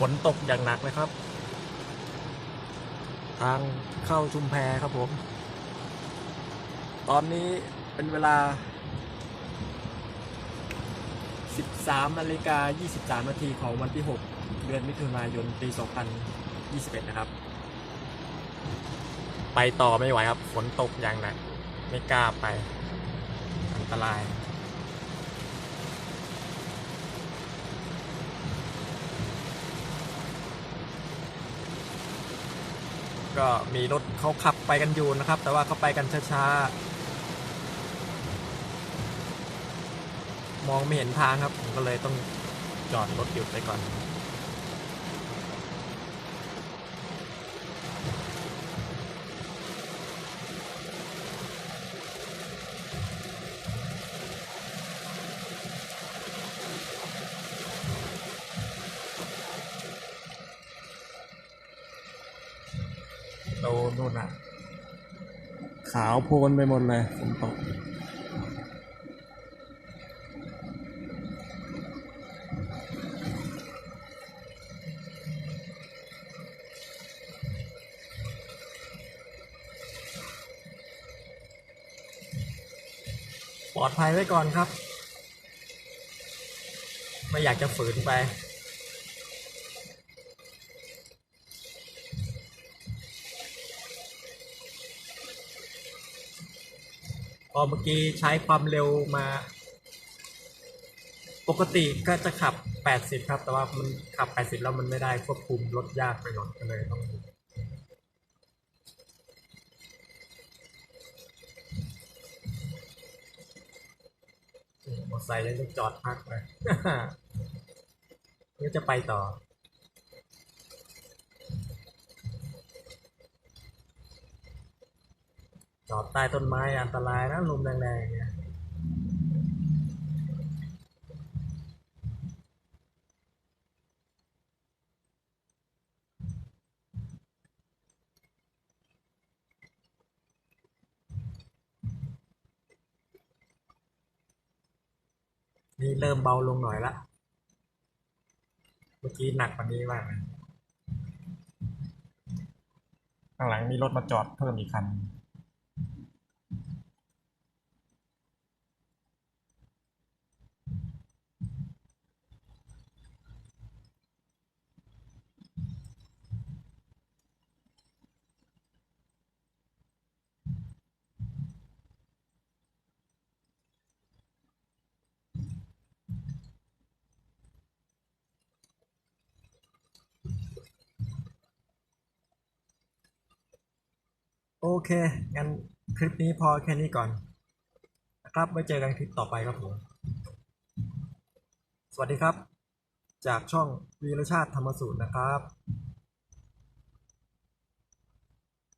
ฝนตกอย่างหนักเลยครับ ทางเข้าชุมแพครับผม ตอนนี้เป็นเวลา 13นาฬิกา23นาทีของวันที่ 6 เดือนมิถุนายนปี 2021 นะครับ ไปต่อไม่ไหวครับ ฝนตกอย่างหนัก ไม่กล้าไป อันตราย ก็มีรถเขาขับไปกันอยู่นะครับ แต่ว่าเขาไปกันช้าๆ มองไม่เห็นทางครับ ผมก็เลยต้องจอดรถหยุดไปก่อน โตนู่นอะ ขาวโพลนไปหมดเลยฝนตกปลอดภัยไว้ก่อนครับ ไม่อยากจะฝืนไป พอเมื่อกี้ใช้ความเร็วมา ปกติก็จะขับ 80 ครับ แต่ว่ามันขับ 80 แล้วมันไม่ได้ควบคุมรถยากไปหน่อยก็เลยต้องมอไซค์ยังต้องจอดพักเลยนี่จะไปต่อ จอดใต้ต้นไม้อันตรายนะลมแรงๆเนี่ยนี่เริ่มเบาลงหน่อยละ เมื่อกี้หนักกว่านี้มากเลยข้างหลังมีรถมาจอดเพิ่มอีกคัน เค งั้นคลิปนี้พอแค่นี้ก่อน นะครับ ไว้เจอกันคลิปต่อไปครับผม สวัสดีครับ จากช่องวีรชาติธรรมสูตรนะครับ